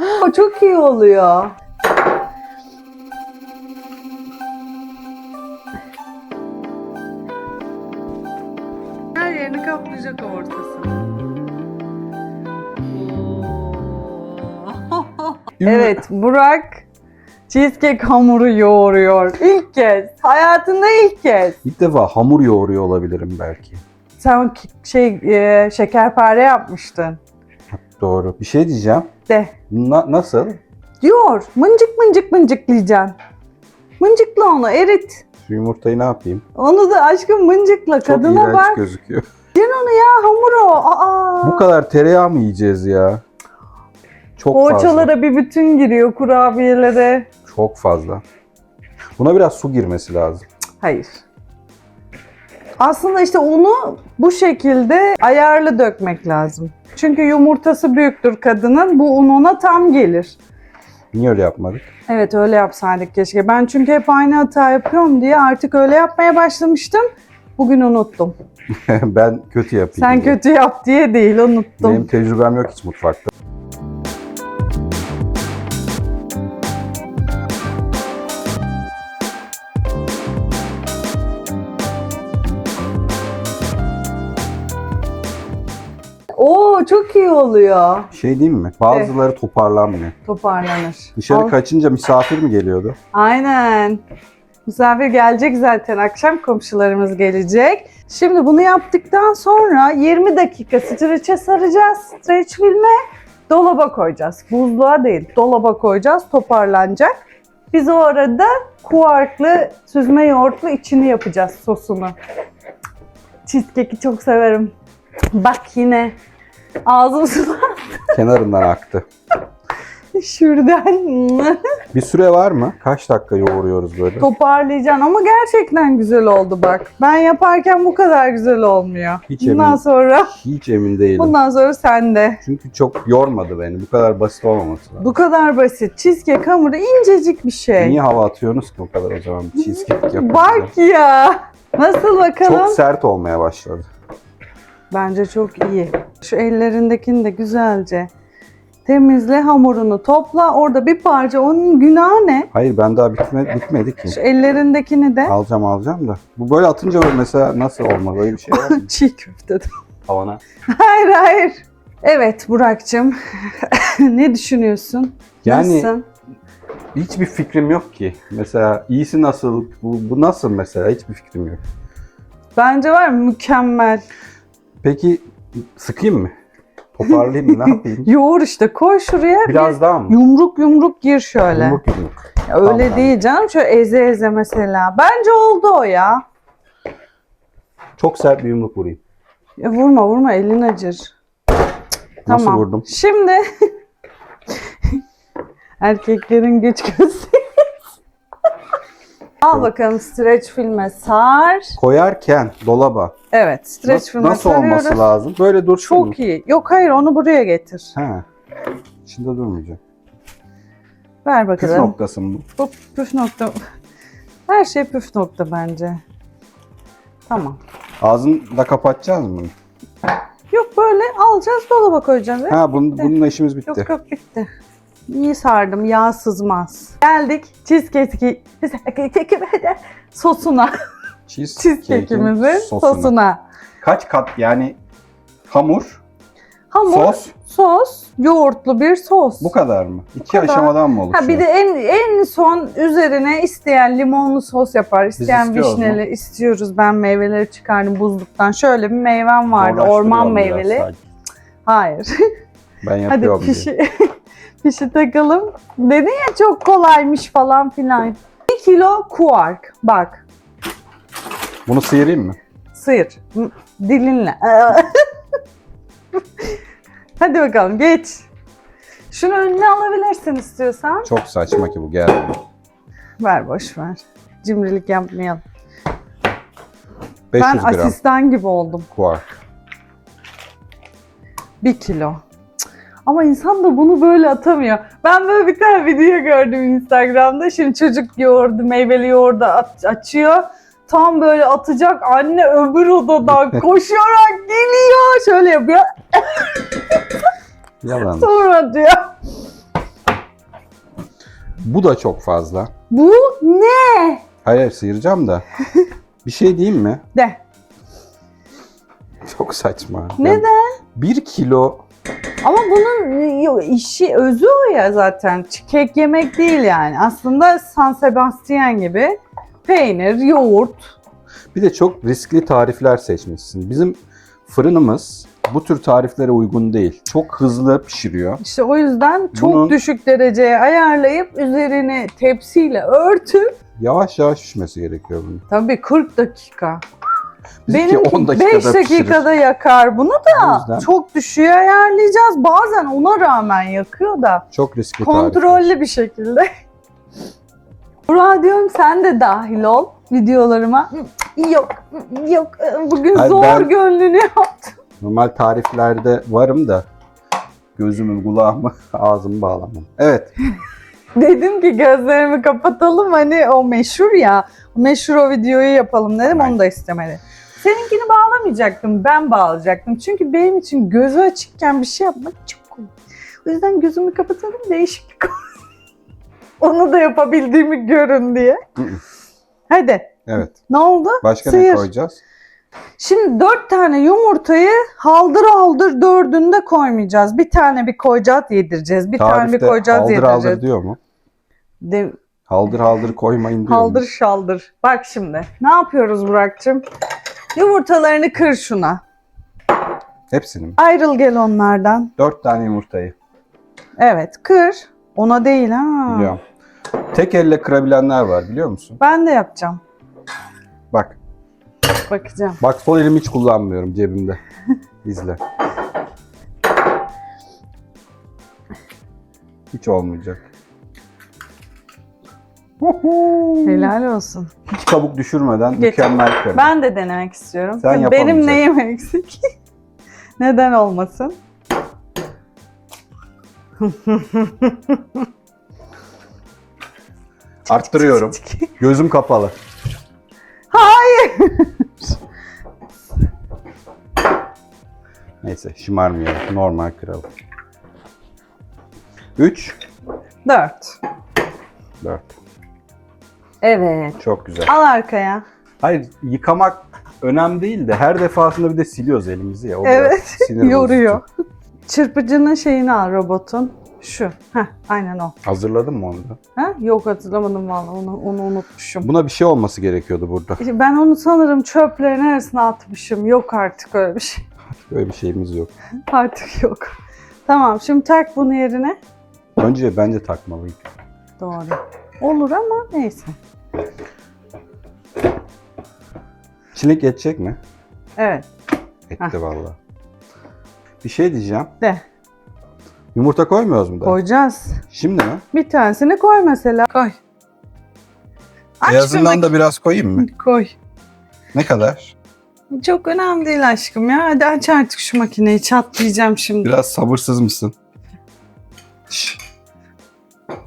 O çok iyi oluyor. Her yerini kaplayacak o ortası. Evet, Burak cheesecake hamuru yoğuruyor. İlk kez. Hayatında ilk kez. İlk defa hamur yoğuruyor olabilirim belki. Sen şey e, şekerpare yapmıştın. Doğru. Bir şey diyeceğim. De. Na- nasıl? Yoğur. Mıncık mıncık mıncıklayacaksın. Mıncıkla onu erit. Şu yumurtayı ne yapayım? Onu da aşkım mıncıkla. Çok Kadına iğrenç bak. gözüküyor. Onu ya hamur o. Aa. Bu kadar tereyağı mı yiyeceğiz ya? Çok fazla. Poğaçalara bir bütün giriyor kurabiyelere. Çok fazla. Buna biraz su girmesi lazım. Hayır. Aslında işte unu bu şekilde ayarlı dökmek lazım. Çünkü yumurtası büyüktür kadının. Bu un ona tam gelir. Niye öyle yapmadık? Evet öyle yapsaydık keşke. Ben çünkü hep aynı hata yapıyorum diye artık öyle yapmaya başlamıştım. Bugün unuttum. ben kötü yapayım. Sen diye. kötü yap diye değil unuttum. Benim tecrübem yok hiç mutfakta. Oo çok iyi oluyor. Şey diyeyim mi? Bazıları toparlanmıyor. Toparlanır. Dışarı Al. kaçınca misafir mi geliyordu? Aynen. Misafir gelecek zaten akşam komşularımız gelecek. Şimdi bunu yaptıktan sonra 20 dakika streçe saracağız. Streç filme dolaba koyacağız. Buzluğa değil dolaba koyacağız toparlanacak. Biz o arada kuarklı süzme yoğurtlu içini yapacağız sosunu. Cheesecake'i çok severim. Bak yine ağzım sulandı Kenarından aktı. şuradan. Bir süre var mı? Kaç dakika yoğuruyoruz böyle? Toparlayacaksın ama gerçekten güzel oldu bak. Ben yaparken bu kadar güzel olmuyor. Hiç bundan emin- sonra Hiç emin değilim. bundan sonra sende. Çünkü çok yormadı beni. Bu kadar basit olmaması lazım. Bu kadar basit. Cheesecake hamuru incecik bir şey. Niye hava atıyorsunuz ki o kadar o zaman? Cheesecake yapınca. Bak ya. Nasıl bakalım? Çok sert olmaya başladı. Bence çok iyi. Şu ellerindekini de güzelce temizle hamurunu topla. Orada bir parça onun günahı ne? Hayır ben daha bitme, bitmedi ki. Şu ellerindekini de Alacağım alacağım da. Bu böyle atınca mesela nasıl olmaz? Öyle bir şey var mı? çiğ köfte. Havana. Hayır hayır. Evet Burak'cığım. ne düşünüyorsun? Yani Nasıl? hiçbir fikrim yok ki. Mesela iyisi nasıl? Bu, bu nasıl mesela? Hiçbir fikrim yok. Bence var mükemmel. Peki sıkayım mı? Toparlayayım mı? Ne yapayım? Yoğur işte koy şuraya. Biraz daha bir mı? yumruk yumruk gir şöyle. Yumruk yumruk. Ya öyle Tamam. değil canım. Şöyle eze eze mesela. Bence oldu o ya. Çok sert bir yumruk vurayım. ya vurma vurma elin acır. Nasıl tamam. vurdum? Şimdi erkeklerin güç gösterisi. Al bakalım streç filme sar. Koyarken dolaba Evet streç filme nasıl sarıyoruz. olması lazım? Böyle dursun mu? Çok iyi. Yok hayır onu buraya getir. He. İçinde durmayacak. Ver Püf bakalım. noktası mı? Bu püf nokta. Her şey püf nokta bence. Tamam. Ağzını da kapatacağız mı? Yok böyle alacağız dolaba koyacağız. Ha bunun, bununla işimiz bitti. Yok yok bitti. İyi sardım yağ sızmaz. Geldik cheesecake sosuna. Cheesecake'imizin sosuna. Kaç kat yani hamur, Hamur, sos sos, yoğurtlu bir sos. bu kadar mı? İki kadar. aşamadan mı oluşuyor? Ha bir de en en son üzerine isteyen limonlu sos yapar, isteyen istiyoruz mu? vişneli istiyoruz. Ben meyveleri çıkardım buzluktan. Şöyle bir meyvem vardı, orman biraz meyveli. sanki. Hayır. Ben Hadi yapıyorum diye. pişi, pişi takalım. Dedin ya çok kolaymış falan filan. 1 kilo kuark. Bak Bunu sıyırayım mı? sıyır. Dilinle. Hadi bakalım geç. Şunu önüne alabilirsin istiyorsan. Çok saçma ki bu geldi. Ver boş ver. Cimrilik yapmayalım. 500 ben gram asistan gibi oldum. kuark. 1 kilo. Ama insan da bunu böyle atamıyor. Ben böyle bir tane video gördüm Instagram'da. Şimdi çocuk yoğurdu, meyveli yoğurdu at- açıyor. Tam böyle atacak anne öbür odadan koşarak geliyor. Şöyle yapıyor. Yalan. Sonra diyor. Bu da çok fazla. Bu ne? Hayır sıyıracağım da. bir şey diyeyim mi? De. Çok saçma. Neden? Ya, bir kilo Ama bunun yo- işi özü o ya zaten. Kek yemek değil yani. Aslında San Sebastian gibi peynir, yoğurt. bir de çok riskli tarifler seçmişsin. Bizim fırınımız bu tür tariflere uygun değil. Çok hızlı pişiriyor. İşte o yüzden çok Bunun- düşük dereceye ayarlayıp üzerini tepsiyle örtüp Yavaş yavaş pişmesi gerekiyor bunun. tabii 40 dakika. Benimki 10 dakikada 5 dakikada yakar bunu da yüzden çok düşüğe ayarlayacağız. Bazen ona rağmen yakıyor da çok riskli kontrollü bir şekilde. Radyom sen de dahil ol videolarıma. Yok yok bugün Hayır, zor ben- gönlünü yaptım. Normal tariflerde varım da gözümü, kulağımı, ağzımı bağlamam. Evet. Dedim ki gözlerimi kapatalım hani o meşhur ya. Meşhur o videoyu yapalım dedim onu da istemedi. Seninkini bağlamayacaktım ben bağlayacaktım. Çünkü benim için gözü açıkken bir şey yapmak çok kolay. O yüzden gözümü kapatalım değişiklik olsun. Onu da yapabildiğimi görün diye. Hadi Evet. ne oldu? Başka Sıyır. ne koyacağız? Şimdi dört tane yumurtayı haldır haldır dördünü de koymayacağız. Bir tane bir koyacağız yedireceğiz. Bir tane bir Tarifte koyacağız haldır yedireceğiz. haldır diyor mu? De- Haldır haldır koymayın diyor Haldır mu? şaldır. Bak şimdi. Ne yapıyoruz Burak'cığım? Yumurtalarını kır şuna. Hepsini mi? Ayrıl gel onlardan. Dört tane yumurtayı. Evet kır. Ona değil ha. Biliyorum. Tek elle kırabilenler var biliyor musun? Ben de yapacağım. Bak. Bakacağım. Bak sol elimi hiç kullanmıyorum cebimde. İzle. Hiç olmayacak. Helal olsun. Hiç kabuk düşürmeden Getir. mükemmel kırdım. Ben de denemek istiyorum. Sen Tabii Benim yapamayacaksın. neyim eksik? Neden olmasın? Arttırıyorum. Gözüm kapalı. Hayır. Neyse şımarmayalım. Normal kıralım. 3, Dört. 4. Evet. Çok güzel. Al arkaya. Hayır yıkamak önemli değil de her defasında bir de siliyoruz elimizi ya. O Evet, sinir bozucu. Yoruyor. Çırpıcının şeyini al robotun. Şu. Heh, aynen o. Hazırladın mı onu da? Ha? Yok hatırlamadım vallahi onu, onu unutmuşum. Buna bir şey olması gerekiyordu burada. İşte Ben onu sanırım çöplerin arasına atmışım. Yok artık öyle bir şey. Böyle bir şeyimiz yok. Artık yok. Tamam şimdi tak bunu yerine. Önce bence takmalıyım. Doğru. Olur ama neyse. Çilek yetecek mi? Evet. Etti vallahi. Bir şey diyeceğim. De. Yumurta koymuyoruz mu da? Koyacağız. Şimdi mi? Bir tanesini koy mesela. Koy. Aç da biraz koyayım mı? Koy. Ne kadar? Çok önemli değil aşkım ya. Hadi aç artık şu makineyi. Çatlayacağım şimdi. Biraz sabırsız mısın? Şş.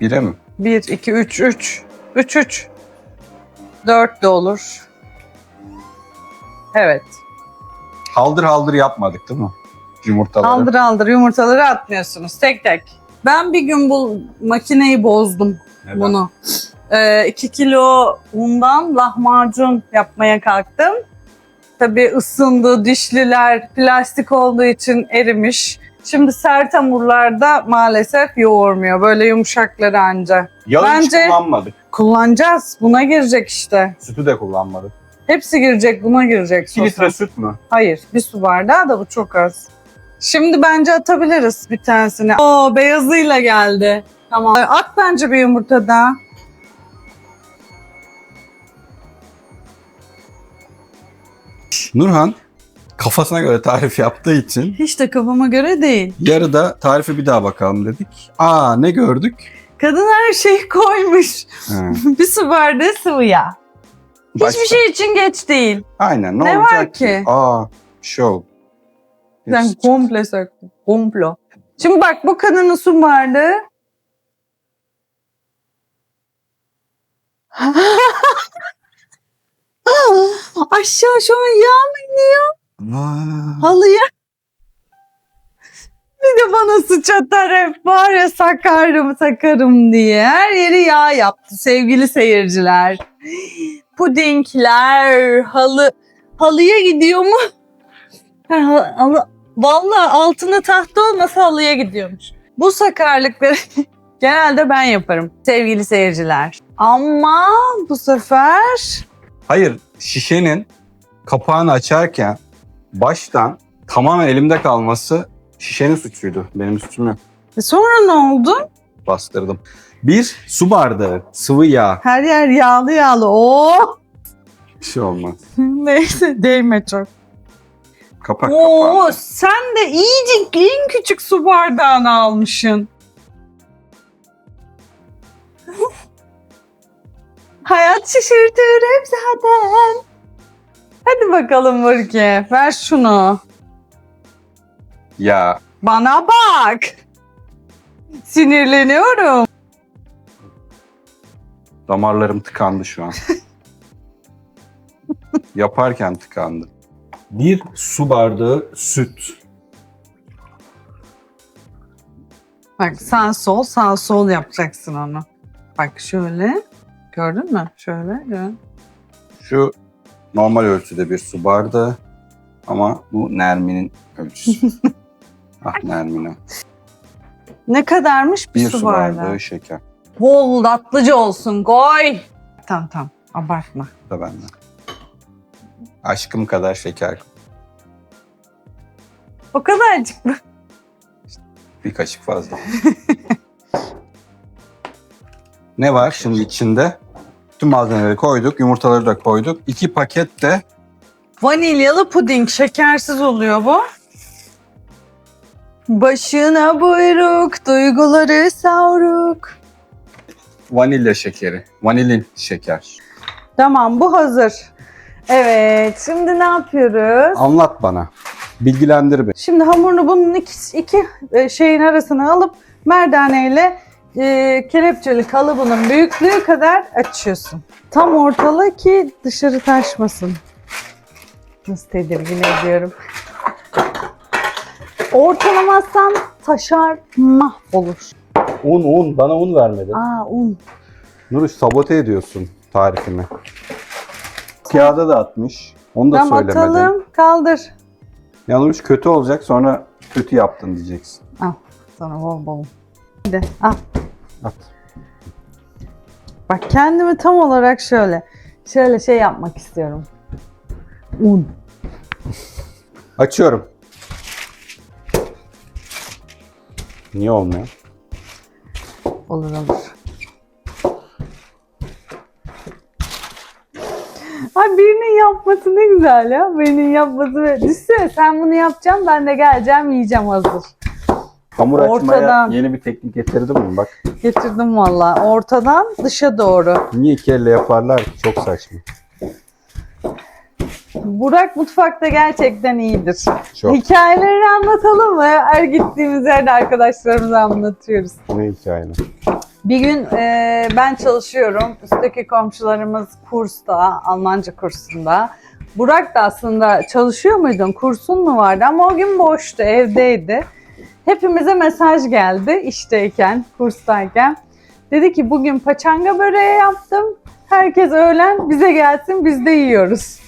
Bire mi? 1, 2, 3, 3. 3, 3. 4 de olur. Evet. Haldır haldır yapmadık değil mi? Yumurtaları. Aldır aldır yumurtaları atmıyorsunuz tek tek. Ben bir gün bu makineyi bozdum Neden? bunu. 2 kilo undan lahmacun yapmaya kalktım. Tabii ısındı, dişliler plastik olduğu için erimiş. Şimdi sert hamurlarda maalesef yoğurmuyor. Böyle yumuşakları anca. Hiç Bence- kullanmadık. Kullanacağız. Buna girecek işte. Sütü de kullanmadık. Hepsi girecek, buna girecek. 2 sosa. litre süt mü? Hayır, bir su bardağı da bu çok az. Şimdi bence atabiliriz bir tanesini. Oo, beyazıyla geldi. Tamam. At bence bir yumurta daha. Nurhan kafasına göre tarif yaptığı için Hiç de kafama göre değil. yarıda tarife bir daha bakalım dedik. Aa ne gördük? Kadın her şeyi koymuş. Ha, bir su bardağı sıvı yağ. Hiçbir şey için geç değil. Aynen ne, Ne var olacak ki? Aa. Sen Hiç- komple söktün. Komplo. Şimdi bak bu kadının su bardağı. Aşağı şu an yağ iniyor Vay. halıya? Bir de bana suç atar hep var ya sakarım sakarım diye. Her yeri yağ yaptı sevgili seyirciler. Pudingler, halı. Halıya gidiyor mu? Ha, ha- halı, vallahi altında tahta olmasa halıya gidiyormuş. Bu sakarlıkları genelde ben yaparım sevgili seyirciler. Ama bu sefer Hayır, şişenin kapağını açarken baştan tamamen elimde kalması şişenin suçuydu. Benim suçum yok. E sonra ne oldu? Bastırdım. Bir su bardağı sıvı yağ. Her yer yağlı yağlı. Oo! Bir şey olmaz. Neyse değme çok. Kapak Oo, kapağı. sen de iyice en küçük su bardağını almışsın. Hayat şaşırtır hep zaten. Hadi bakalım Burki. Ver şunu. Ya Bana bak. Sinirleniyorum. damarlarım tıkandı şu an. Yaparken tıkandı. Bir su bardağı süt. Bak sağ sol sağ sol yapacaksın onu. Bak şöyle. Gördün mü? Şöyle. gör. Şu normal ölçüde bir su bardağı. Ama bu Nermin'in ölçüsü. ah Nermin'e. Ne kadarmış bir, Bir su, su bardağı? bardağı şeker. Bol tatlıcı olsun koy. Tamam tamam abartma. Da benden. Aşkım kadar şeker. O kadarcık mı? Bir kaşık fazla. ne var şimdi içinde? Tüm malzemeleri koyduk, yumurtaları da koyduk. İki paket de Vanilyalı puding şekersiz oluyor bu. Başına buyruk, duyguları savruk. vanilya şekeri. Vanilin şeker. Tamam bu hazır. Evet şimdi ne yapıyoruz? Anlat bana. Bilgilendir beni. Şimdi hamurunu bunun iki, iki e, şeyin arasına alıp merdaneyle e, kelepçeli kalıbının büyüklüğü kadar açıyorsun. Tam ortala ki dışarı taşmasın. Nasıl tedirgin ediyorum. Ortalamazsan taşar mahvolur. Un un. Bana un vermedin. Aa un. Nuruş sabote ediyorsun tarifimi. Kağıda da atmış. Onu da Tamam söylemedin. atalım kaldır. Ya Nuruş kötü olacak sonra kötü yaptın diyeceksin. Al sana bol bol. Hadi al. At. Bak kendimi tam olarak şöyle şöyle şey yapmak istiyorum. Un. Açıyorum. Niye olmuyor? Olur olur. Ay birinin yapması ne güzel ya. Birinin yapması ve düşsene sen bunu yapacaksın ben de geleceğim yiyeceğim hazır. Hamur açmaya Ortadan. yeni bir teknik getirdim mi? Bak Getirdim valla. Ortadan dışa doğru. niye iki elle yaparlar ki? Çok saçma. Burak mutfakta gerçekten iyidir. Çok. Hikayeleri anlatalım mı? Her gittiğimiz yerde arkadaşlarımıza anlatıyoruz. Ne hikayeler? Bir gün e, ben çalışıyorum. Üstteki komşularımız kursta, Almanca kursunda. Burak da aslında çalışıyor muydun? Kursun mu vardı? Ama o gün boştu, evdeydi. Hepimize mesaj geldi işteyken, kurstayken. Dedi ki bugün paçanga böreği yaptım. Herkes öğlen bize gelsin biz de yiyoruz.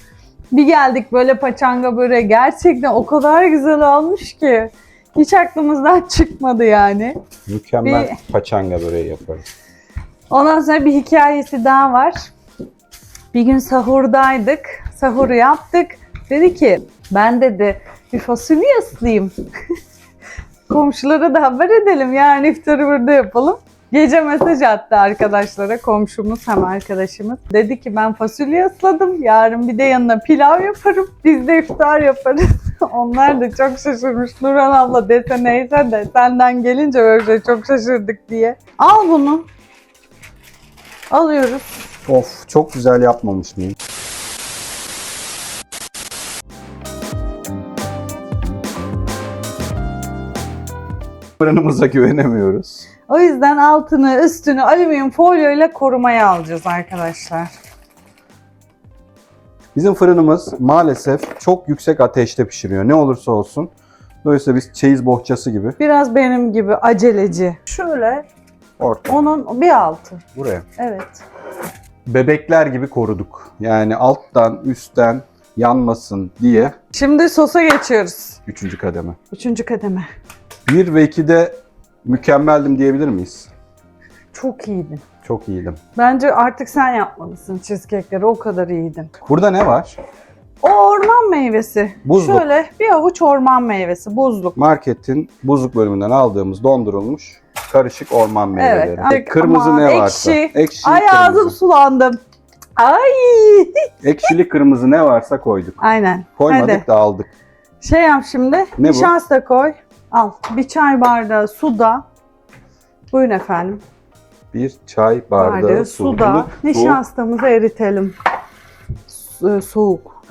Bir geldik böyle paçanga böreği gerçekten o kadar güzel olmuş ki. Hiç aklımızdan çıkmadı yani. Mükemmel paçanga böreği yaparım. Ondan sonra bir hikayesi daha var. Bir gün sahurdaydık. Sahuru yaptık. Dedi ki ben dedi bir fasulye ıslayayım. Komşulara da haber edelim. Yani iftarı burada yapalım. Gece mesaj attı arkadaşlara. Komşumuz hem arkadaşımız. Dedi ki ben fasulye ısladım. Yarın bir de yanına pilav yaparım. Biz de iftar yaparız. Onlar da çok şaşırmış. Nurhan abla dese neyse de senden gelince böyle çok şaşırdık diye. Al bunu. Alıyoruz. Of çok güzel yapmamış mıyım? Fırınımıza güvenemiyoruz. O yüzden altını üstünü alüminyum folyo ile korumaya alacağız arkadaşlar. Bizim fırınımız maalesef çok yüksek ateşte pişiriyor. Ne olursa olsun Dolayısıyla biz çeyiz bohçası gibi Biraz benim gibi aceleci. Şöyle orta onun bir altı. buraya. Evet. Bebekler gibi koruduk. Yani alttan üstten yanmasın diye Şimdi sosa geçiyoruz. üçüncü kademe. Üçüncü kademe. 1 ve 2'de mükemmeldim diyebilir miyiz? Çok iyiydin. Çok iyiydim. Bence artık sen yapmalısın cheesecake'leri. O kadar iyiydin. Burada ne var? O orman meyvesi. Buzluk. Şöyle bir avuç orman meyvesi. Buzluk. Marketin buzluk bölümünden aldığımız dondurulmuş karışık orman meyveleri. Evet. Kırmızı Aman, ne varsa. ekşi. Ekşi, Ay ağzım sulandım. Ay. Ekşili kırmızı ne varsa koyduk. Aynen. Koymadık Hadi. da aldık. Şey yap şimdi. Ne bu? Nişasta koy. Al. Bir çay bardağı suda. Buyurun efendim. Bir çay bardağı, Bardağı su. suda. Ilık su, Nişastamızı eritelim. Soğuk.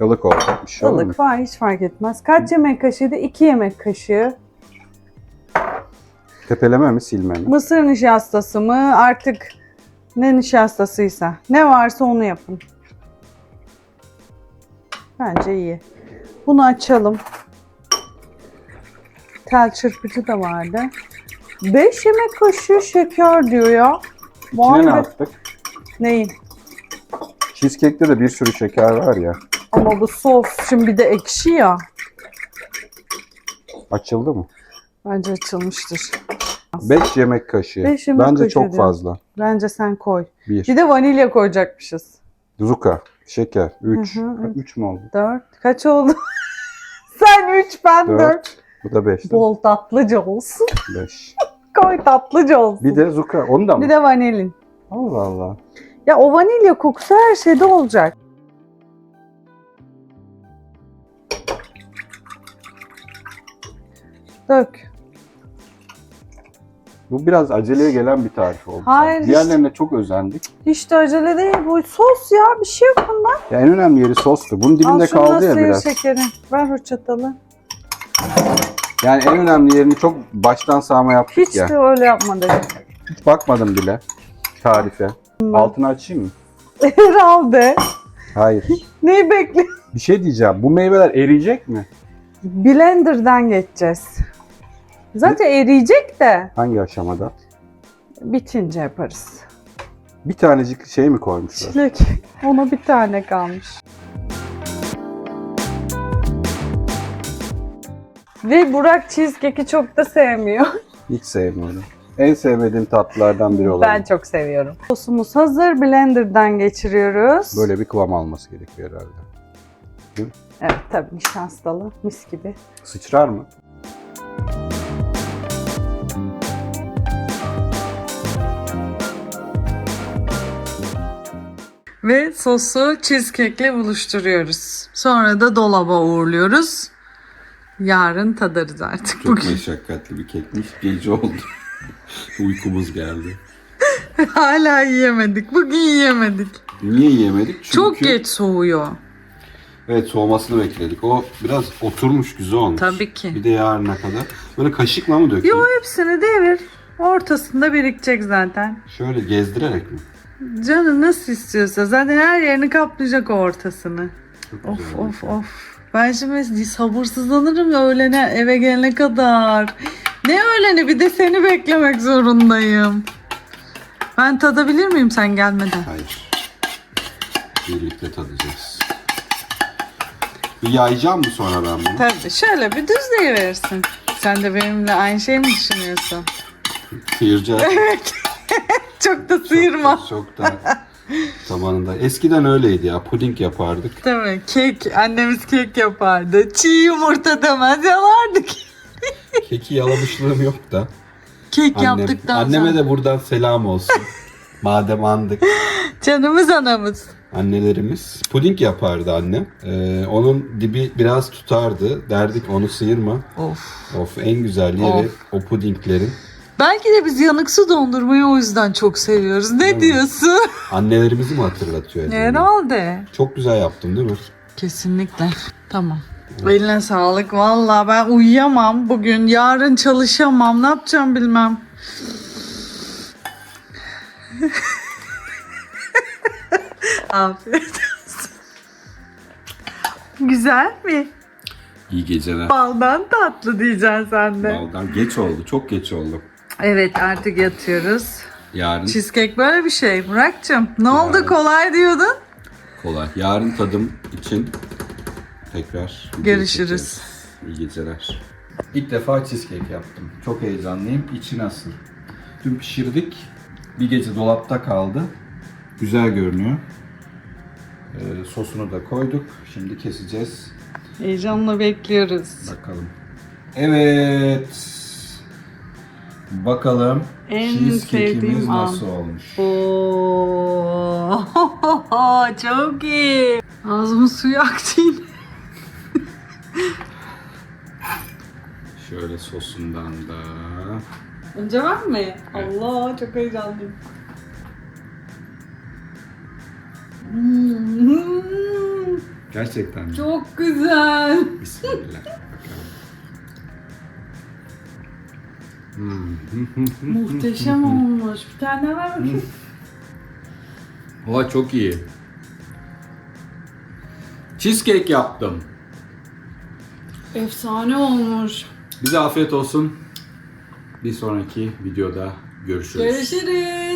ılık olacak bir şey? Ilık var hiç fark etmez. Kaç yemek kaşığıydı? 2 yemek kaşığı. Tepeleme mi silme mi? Mısır nişastası mı? Artık ne nişastasıysa. Ne varsa onu yapın. Bence iyi. Bunu açalım. Tel çırpıcı da vardı. 5 yemek kaşığı şeker diyor ya. İçine ne attık? Neyin? Cheesecake'te de bir sürü şeker var ya. Ama bu sos şimdi bir de ekşi ya. Açıldı mı? Bence açılmıştır. 5 yemek kaşığı. Beş yemek Bence kaşığı çok diyor. fazla. Bence sen koy. 1. Bir de vanilya koyacakmışız. Zuka, şeker. 3. Hı hı. 3 mü oldu? 4. Kaç oldu? sen 3 ben 4. 4. Bu da 5. Bol tatlıca olsun. 5. Koy tatlıca olsun. Bir de zuka. Onu da mı? Bir de vanilin. Allah Allah. Ya o vanilya kokusu her şeyde olacak. Dök. Bu biraz aceleye gelen bir tarif oldu. Hayır, Diğerlerine çok özendik. Hiç de acele değil. Bu sos ya. Bir şey yok bunda. Ya en önemli yeri sostu. Bunun dibinde Al şunu da kaldı ya sıyır biraz. şekeri. Ver o çatalı. Yani en önemli yerini çok baştan sağma yaptık Hiç ya. de öyle yapma dedim. Hiç bakmadım bile tarife. Altını açayım mı? Herhalde. Hayır. Neyi bekle? bir şey diyeceğim. Bu meyveler eriyecek mi? Blender'dan geçeceğiz. Zaten eriyecek de Hangi aşamada? bitince yaparız. Bir tanecik şey mi koymuşlar? Çilek. Ona bir tane kalmış. Ve Burak cheesecake'i çok da sevmiyor. Hiç sevmiyorum. En sevmediğim tatlılardan biri olan. Ben çok seviyorum. Sosumuz hazır. Blender'dan geçiriyoruz. Böyle bir kıvam alması gerekiyor herhalde. Evet tabii nişastalı. Mis gibi. Sıçrar mı? Ve sosu cheesecake'le buluşturuyoruz. Sonra da dolaba uğurluyoruz. Yarın tadarız artık. Çok meşakkatli bir kekmiş. Gece oldu. Uykumuz geldi. Hala yiyemedik. Bugün yiyemedik. Niye yiyemedik? Çünkü Çok geç soğuyor. Evet soğumasını bekledik. O biraz oturmuş güzel olmuş. Tabii ki. Bir de yarına kadar. Böyle kaşıkla mı dökeyim? Yo hepsini devir. Ortasında birikecek zaten. Şöyle gezdirerek mi? Canı nasıl istiyorsa zaten her yerini kaplayacak o ortasını. Çok Of güzel of of. Ben şimdi sabırsızlanırım öğlene eve gelene kadar. Ne öğleni bir de seni beklemek zorundayım. Ben tadabilir miyim sen gelmeden? Hayır. Birlikte tadacağız. Bir yayacağım mı sonra ben bunu? Tabii şöyle bir düzleyiverirsin. Sen de benimle aynı şey mi düşünüyorsun? Sıyıracağız. Çok da sıyırma. Çok da zamanında. Eskiden öyleydi ya. Puding yapardık. Tabii kek. Annemiz kek yapardı. Çiğ yumurta demez yalardık. Keki yalamışlığım yok da. Kek Annem, yaptıktan anneme sonra. de buradan selam olsun. Madem andık. Canımız anamız. Annelerimiz puding yapardı annem. Ee, onun dibi biraz tutardı. Derdik onu sıyırma. Of. Of en güzel yeri Of. o pudinglerin. Belki de biz yanık su dondurmayı o yüzden çok seviyoruz. Ne Evet. diyorsun? Annelerimizi mi hatırlatıyor? acaba? Herhalde. Çok güzel yaptım değil mi? Kesinlikle. Tamam. Eline sağlık. Vallahi ben uyuyamam bugün. Yarın çalışamam. Ne yapacağım bilmem. Afiyet olsun. Güzel mi? İyi geceler. Baldan tatlı diyeceksin sen de. Baldan geç oldu. Çok geç oldu. Evet artık yatıyoruz. Yarın Cheesecake böyle bir şey Murat'cığım. Ne oldu Yarın. kolay diyordun? kolay. Yarın tadım için tekrar video Görüşürüz. İyi geceler. İlk defa cheesecake yaptım. Çok heyecanlıyım. İçi nasıl? Dün pişirdik. Bir gece dolapta kaldı. Güzel görünüyor. Ee, sosunu da koyduk. Şimdi keseceğiz. Heyecanla bekliyoruz. Bakalım. Evet. Bakalım En cheesecake'imiz sevdiğim an. nasıl olmuş. Oo, çok iyi. Ağzımın suyu aktı yine. Şöyle sosundan da. Önce ben mi? Allah çok heyecanlıyım. Hmm, Gerçekten mi? çok güzel. Bismillah. Muhteşem olmuş. Bir tane ver bakayım. Oha çok iyi. Cheesecake yaptım. Efsane olmuş. Bize afiyet olsun. Bir sonraki videoda görüşürüz. Görüşürüz.